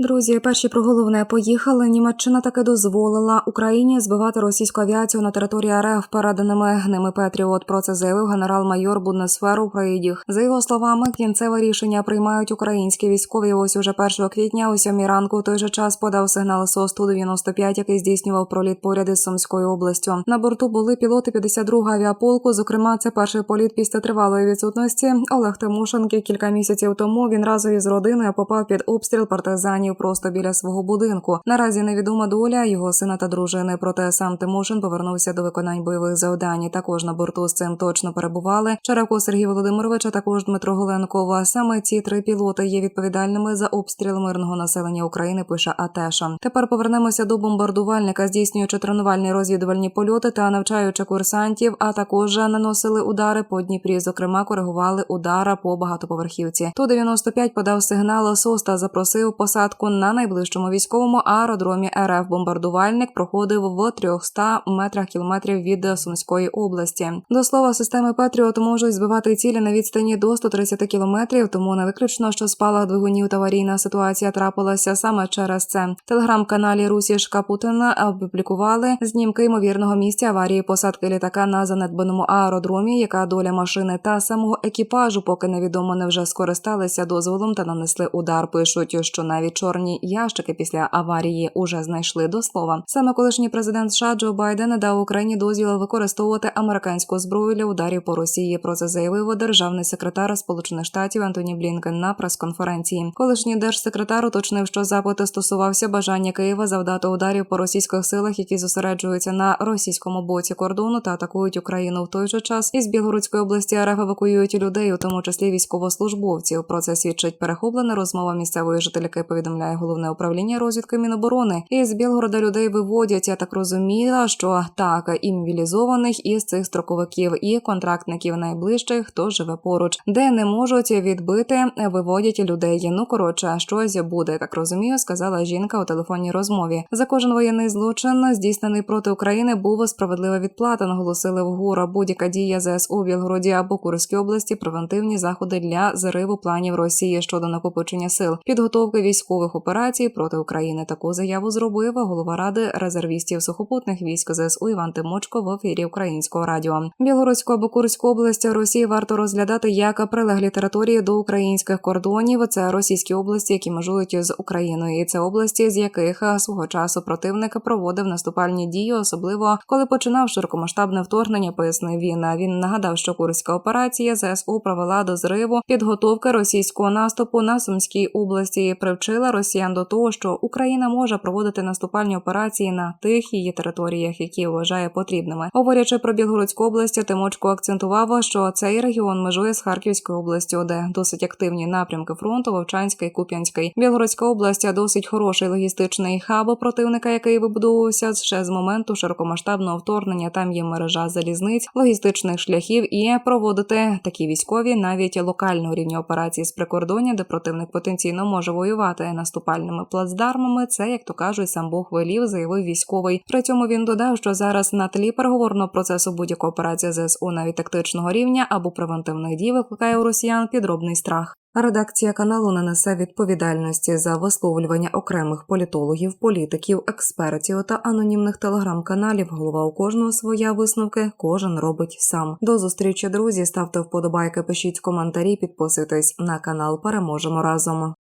Друзі, перші про головне поїхали. Німеччина таки дозволила Україні збивати російську авіацію на території РФ переданими ними Петріот. Про це заявив генерал-майор Буднесферу Прийдіх. За його словами, кінцеве рішення приймають українські військові. Ось уже 1 квітня, о 7 ранку, в той же час подав сигнал СОС ту 95 який здійснював проліт поряд із Сумською областю. На борту були пілоти 52-го авіаполку. Зокрема, це перший політ після тривалої відсутності. Олег Тимошенки кілька місяців тому він разом із родиною попав під обстріл партизанів просто біля свого будинку. Наразі невідома доля його сина та дружини. Проте сам Тимошин повернувся до виконань бойових завдань. Також на борту з цим точно перебували Черевко Сергій Володимирович, а також Дмитро Голенков. А Саме ці три пілоти є відповідальними за обстріл мирного населення України. Пише Атеша. Тепер повернемося до бомбардувальника, здійснюючи тренувальні розвідувальні польоти та навчаючи курсантів. А також наносили удари по Дніпрі. Зокрема, коригували удара по багатоповерхівці. Ту 95 подав сигнал СОС та запросив посадку на найближчому військовому аеродромі РФ. Бомбардувальник проходив в 300 метрах кілометрів від Сумської області. До слова, системи Петріот можуть збивати цілі на відстані до 130 кілометрів, тому не виключно, що спалах двигунів та аварійна ситуація трапилася саме через це. Телеграм-каналі Русішка Путіна опублікували знімки ймовірного місця аварії посадки літака на занедбаному аеродромі, яка доля машини та самого екіпажу, поки невідомо не вже скористалися дозволом та нанесли удар. Пишуть, що навіть чорні ящики після аварії уже знайшли до слова. Саме колишній президент США Джо Байден дав Україні дозвіл використовувати американську зброю для ударів по Росії. Про це заявив державний секретар Сполучених Штатів Антоні Блінкен на прес-конференції. Колишній держсекретар уточнив, що запит стосувався бажання Києва завдати ударів по російських силах, які зосереджуються на російському боці кордону та атакують Україну в той же час. Із Білгородської області РФ евакуюють людей, у тому числі військовослужбовців. Про це свідчить перехоплена розмова місцевої жительки. Повідомляє головне управління розвідки Міноборони. Із Білгорода людей виводять. Я так розуміла, що так і мобілізованих із цих строковиків і контрактників найближчих, хто живе поруч, де не можуть відбити, виводять людей. Ну коротше, щось буде. Так розумію, сказала жінка у телефонній розмові. За кожен воєнний злочин, здійснений проти України, був справедлива відплата. Наголосили в ГУРа будь-яка дія ЗСУ у Білгороді або Курській області. Превентивні заходи для зариву планів Росії щодо накопичення сил, підготовки військових операцій проти України. Таку заяву зробив голова ради резервістів сухопутних військ ЗСУ Іван Тимочко в ефірі українського радіо. Білгородську або Курську область Росії варто розглядати як прилеглі території до українських кордонів. Це російські області, які межують з Україною, і це області, з яких свого часу противник проводив наступальні дії, особливо коли починав широкомасштабне вторгнення. Пояснив він. Він нагадав, що курська операція ЗСУ провела до зриву підготовки російського наступу на Сумській області. і Привчила росіян до того, що Україна може проводити наступальні операції на тих її територіях, які вважає потрібними. Говорячи про Білгородську область, Тимочко акцентував, що цей регіон межує з Харківською областю, де досить активні напрямки фронту Вовчанська і Куп'янський. Білгородська область досить хороший логістичний хаб противника, який вибудовувався ще з моменту широкомасштабного вторгнення. Там є мережа залізниць, логістичних шляхів і проводити такі військові навіть локального рівня операції з прикордоння, де противник потенційно може воювати наступальними плацдармами. Це як то кажуть, сам Бог велів, заявив військовий. При цьому він додав, що зараз на тлі переговорного процесу будь-яка операція ЗСУ навіть тактичного рівня або превентивних дій викликає у росіян підробний страх. Редакція каналу не несе відповідальності за висловлювання окремих політологів, політиків, експертів та анонімних телеграм-каналів. Голова у кожного своя висновки, кожен робить сам. До зустрічі, друзі. Ставте вподобайки, пишіть коментарі, підписуйтесь на канал. Переможемо разом.